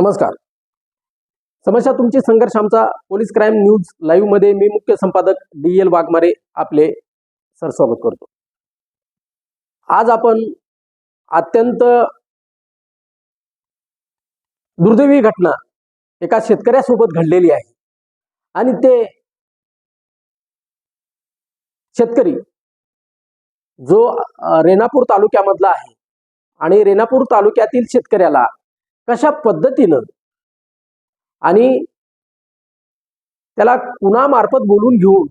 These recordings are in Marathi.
नमस्कार. समस्या तुमची संघर्ष आमचा पोलीस क्राईम न्यूज लाईव्हमध्ये मी मुख्य संपादक डी एल वाघमारे आपले सरस्वागत करतो. आज आपण अत्यंत दुर्दैवी घटना एका शेतकऱ्यासोबत घडलेली आहे. आणि ते शेतकरी जो रेणापूर तालुक्यामधला आहे आणि रेणापूर तालुक्यातील शेतकऱ्याला कशा पद्धतीनं? आणि त्याला कुणामार्फत बोलून घेऊन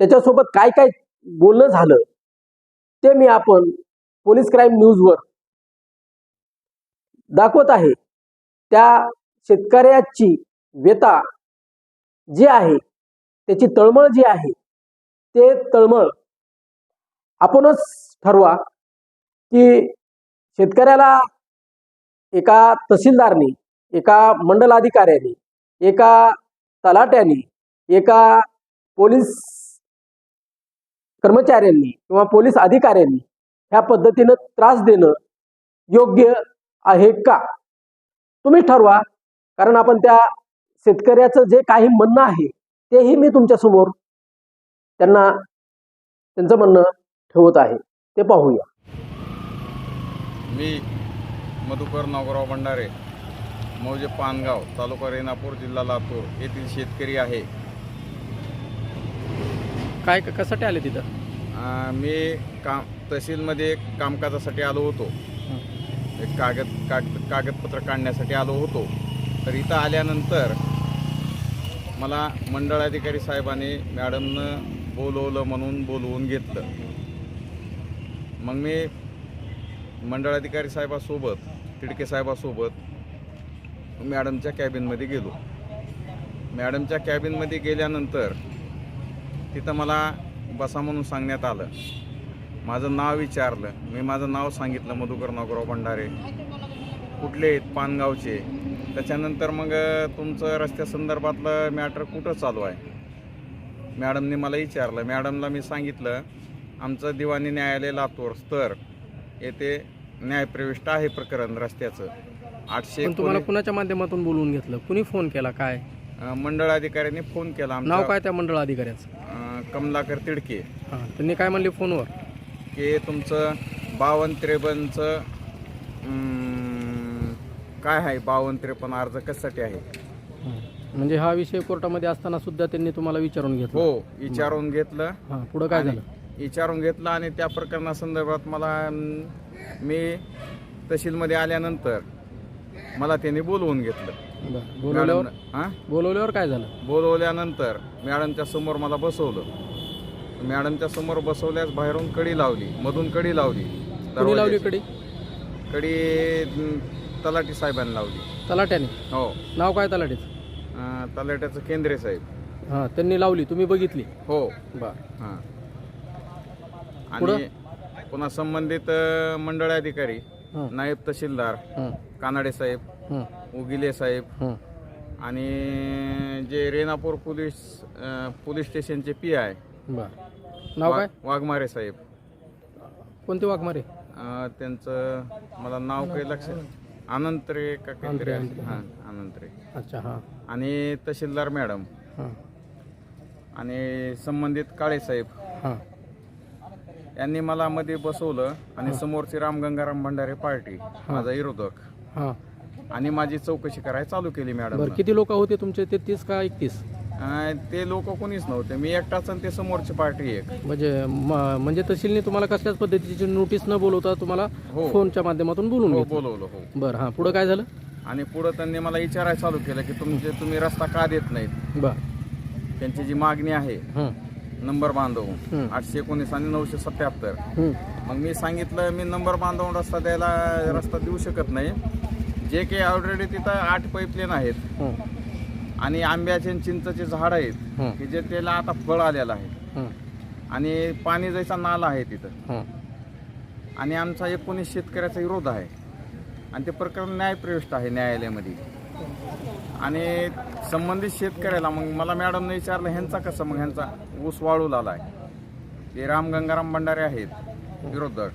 त्याच्यासोबत काय काय बोलणं झालं ते मी आपण पोलीस क्राईम न्यूजवर दाखवत आहे. त्या शेतकऱ्याची व्यथा जी आहे त्याची तळमळ जी आहे ते तळमळ आपणच ठरवा की शेतकऱ्याला एका तहसीलदारनी एका मंडलाधिकाऱ्याने एका तलाट्याने एका पोलीस कर्मचाऱ्यांनी किंवा पोलीस अधिकाऱ्यांनी ह्या पद्धतीनं त्रास देणं योग्य आहे का? तुम्ही ठरवा. कारण आपण त्या शेतकऱ्याचं जे काही म्हणणं आहे तेही मी तुमच्यासमोर त्यांना त्यांचं म्हणणं ठेवत आहे. ते पाहूया. मी मधुकर नागोराव भंडारे मौजे पानगाव तालुका रेणापूर जिल्हा लातूर येथील शेतकरी आहे. काय कशासाठी आले तिथं? अं, मी काम तहसीलमध्ये कामकाजासाठी आलो होतो. एक कागद कागद कागदपत्र काढण्यासाठी आलो होतो. तर इथं आल्यानंतर मला मंडळ अधिकारी साहेबांनी मॅडमनं बोलवलं म्हणून बोलवून घेतलं. मग मी मंडळ अधिकारी साहेबासोबत तिडके साहेबासोबत मॅडमच्या कॅबिनमध्ये गेलो. मॅडमच्या कॅबिनमध्ये गेल्यानंतर तिथं मला बसा म्हणून सांगण्यात आलं. माझं नाव विचारलं. मी माझं नाव सांगितलं मधुकर नागोराव भंडारे. कुठले आहेत? पानगावचे. त्याच्यानंतर मग तुमचं रस्त्यासंदर्भातलं मॅटर कुठं चालू आहे? मॅडमने मला विचारलं. मॅडमला मी सांगितलं आमचं दिवाणी न्यायालय लातूर स्तर. येथे न्यायप्रविष्ट आहे प्रकरण रस्त्याचं. आठशे पण तुम्हाला कुणाच्या माध्यमातून बोलवून घेतलं? कुणी फोन केला? काय? अं, मंडळ अधिकाऱ्यांनी फोन केला नाव काय त्या मंडळ अधिकाऱ्याचं अं, कमलाकर तिडके. हां त्यांनी काय म्हणले फोनवर? की तुमचं बावन्न त्रेपन्नचं अं, काय आहे बावन्न त्रेपन्न अर्ज कशासाठी आहे? म्हणजे हा विषय कोर्टामध्ये असताना सुद्धा त्यांनी तुम्हाला विचारून घेतलं? हो विचारून घेतलं. हां पुढं काय झालं? विचारून घेतलं आणि त्या प्रकरणासंदर्भात मला मी तहसीलमध्ये आल्यानंतर मला त्यांनी बोलवून घेतलं. बोलवल्यावर? हां? बोलवल्यावर काय झालं? बोलवल्यानंतर मॅडमच्या समोर मला बसवलं. मॅडमच्या समोर बसवल्यास बाहेरून कडी लावली मधून कडी लावली. कुणी लावली. कडे? कडी अं, तलाठी साहेबांनी लावली. तलाट्याने हो. नाव काय तलाट्याचं तलाट्याचं केंद्रे साहेब. हां त्यांनी लावली तुम्ही बघितली? हो. बरं. हां? आणि पुन्हा संबंधित मंडळ अधिकारी नायब तहसीलदार कानाडे साहेब उगिले साहेब आणि जे रेणापूर पोलीस पोलीस स्टेशनचे पी आय. नाव काय? वाघमारे साहेब. कोणते वाघमारे? त्यांचं मला नाव काही लक्षात अनंतरे का काहीतरी हां अनंतरे अच्छा हां. आणि तहसीलदार मॅडम. आणि संबंधित काळे साहेब. हां. यांनी मला मध्ये बसवलं आणि समोरची राम गंगाराम भंडारे पार्टी माझा विरोधक. हां. आणि माझी चौकशी करायला चालू केली मॅडम बरं किती लोक होते तुमचे? ते तीस का एकतीस? ते लोक कोणीच नव्हते. मी एकटाच आणि ते समोरची पार्टी एक. म्हणजे म- म्हणजे तहसीलने तुम्हाला कसल्याच पद्धतीची नोटीस न बोलवता तुम्हाला हो. फोनच्या माध्यमातून बोलून हो घेतलं? बोलवलं हो. बरं हां. पुढं काय झालं? आणि पुढं त्यांनी मला विचारायला चालू केलं की तुमचे तुम्ही रस्ता का देत नाहीत? बरं. त्यांची जी मागणी आहे हं, नंबर बांधवून हं, आठशे एकोणीस आणि नऊशे सत्याहत्तर. मग मी सांगितलं मी नंबर बांधवून रस्ता द्यायला रस्ता देऊ शकत नाही. जे काही ऑलरेडी तिथं आठ पाईपलाईन आहेत. आणि आंब्याचे आणि चिंचचे झाड आहेत. की जे त्याला आता फळ आलेलं आहे. आणि पाणी जायचा नाला आहे तिथं. आणि आमचा एकोणीस शेतकऱ्याचा विरोध आहे. आणि ते प्रकरण न्यायप्रविष्ट आहे न्यायालयामध्ये. आणि संबंधित शेतकऱ्याला मग मला मॅडमने विचारलं ह्यांचा कसं मग? ह्यांचा ऊस वाळू आला आहे ते राम गंगाराम भंडारे आहेत विरोधक.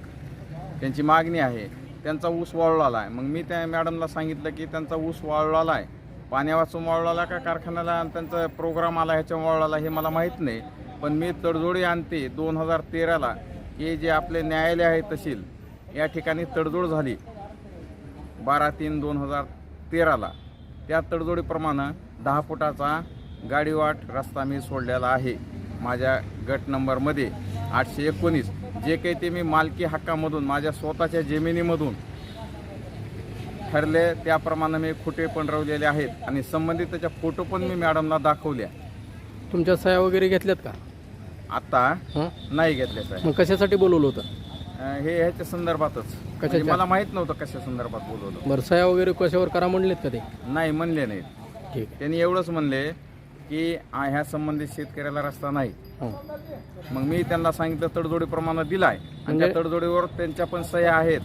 त्यांची मागणी आहे त्यांचा ऊस वाळू आला आहे मग मी त्या मॅडमला सांगितलं की त्यांचा ऊस वाळू आला आहे पाण्यावाचून वाळू आला का कारखान्याला? त्यांचा प्रोग्राम आला ह्याच्या वाळलेला हे मला माहीत नाही. पण मी तडजोडी आणते दोन हजार तेराला. हे जे आपले न्यायालय आहे तहसील या ठिकाणी तडजोड झाली बारा तीन दोन हजार तेराला. त्या तडजोडीप्रमाणे दहा फुटाचा गाडीवाट रस्ता मी सोडलेला आहे. माझ्या गट नंबरमध्ये आठशे एकोणीस. जे काही ते मी मालकी हक्कामधून माझ्या स्वतःच्या जमिनीमधून ठरले त्याप्रमाणे मी खुटे पण रवलेले आहेत आणि संबंधित त्याच्या फोटो पण मी मॅडमला दाखवल्या. तुमच्या सह्या वगैरे घेतल्यात का? आता? नाही घेतले साहेब मग कशासाठी बोलवलं होतं? हे ह्याच्या संदर्भातच. म्हणजे कशाच्या? मला माहीत नव्हतं कशा संदर्भात बोलवलं. बरं सह्या वगैरे कशावर करा म्हणलेत का ते? नाही म्हणले नाहीत ठीक त्यांनी एवढंच म्हणले की आ- ह्या संबंधित शेतकऱ्याला रस्ता नाही. हं. मग मी त्यांना सांगितलं तडजोडीप्रमाणे दिलाय. आणि म्हणजे- त्या तडजोडीवर त्यांच्या पण सह्या आहेत.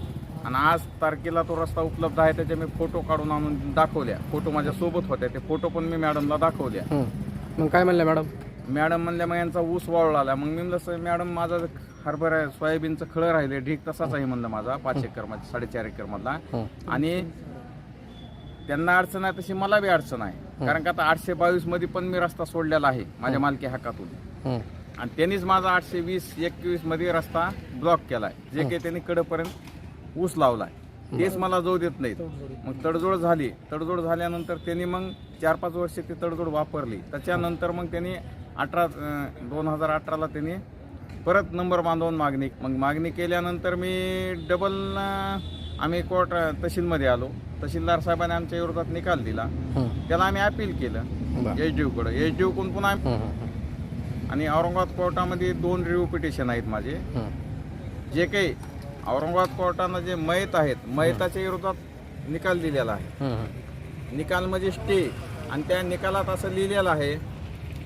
आणि आज तारखेला तो रस्ता उपलब्ध आहे त्याचे मी फोटो काढून आणून दाखवल्या. फोटो माझ्या सोबत होत्या ते फोटो पण मी मॅडमला दाखवल्या. हं. मग काय म्हणलं मॅडम? मॅडम म्हणल्या मग यांचा ऊस वाळू आला मग मी म्हणलं "सर, मॅडम माझा हरभरा आहे सोयाबीनचं खळं राहिले ढीक तसाच आहे म्हणलं माझा पाच एकरमध्ये साडेचार एकर मधला हं. आणि त्यांना अडचण आहे तशी मला बी अडचण आहे. कारण का आता आठशे बावीसमध्ये पण मी रस्ता सोडलेला आहे माझ्या मालकी हक्कातून. आणि त्यांनीच माझा आठशे वीस एकवीसमध्ये रस्ता ब्लॉक केलाय. जे काही त्यांनी कडपर्यंत ऊस लावलाय. तेच मला जाऊ देत नाहीत. मग तडजोड झाली. तडजोड झाल्यानंतर त्यांनी मग चार पाच वर्ष ती तडजोड वापरली. त्याच्यानंतर मग त्यांनी अठरा दोन हजार अठराला त्यांनी परत नंबर बांधवून मागणी मग मागणी केल्यानंतर मी डबल आम्ही कोर्ट तहसीलमध्ये आलो. तहसीलदार साहेबांनी आमच्या विरोधात निकाल दिला. त्याला आम्ही अपील केलं. एच डी कडे. एच डी कोण पुन्हा आणि औरंगाबाद कोर्टामध्ये दोन रिव्ह्यू पिटिशन आहेत माझे. जे काही औरंगाबाद कोर्टानं जे मयत आहेत मयताच्या विरोधात निकाल दिलेला आहे. निकाल म्हणजे स्टे आणि त्या निकालात असं लिहिलेलं आहे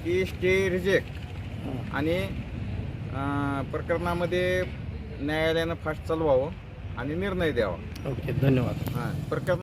की स्टे रिजेक्ट आणि प्रकरणामध्ये न्यायालयानं फास्ट चालवावं आणि निर्णय द्यावा. ओके धन्यवाद. हां प्रकरण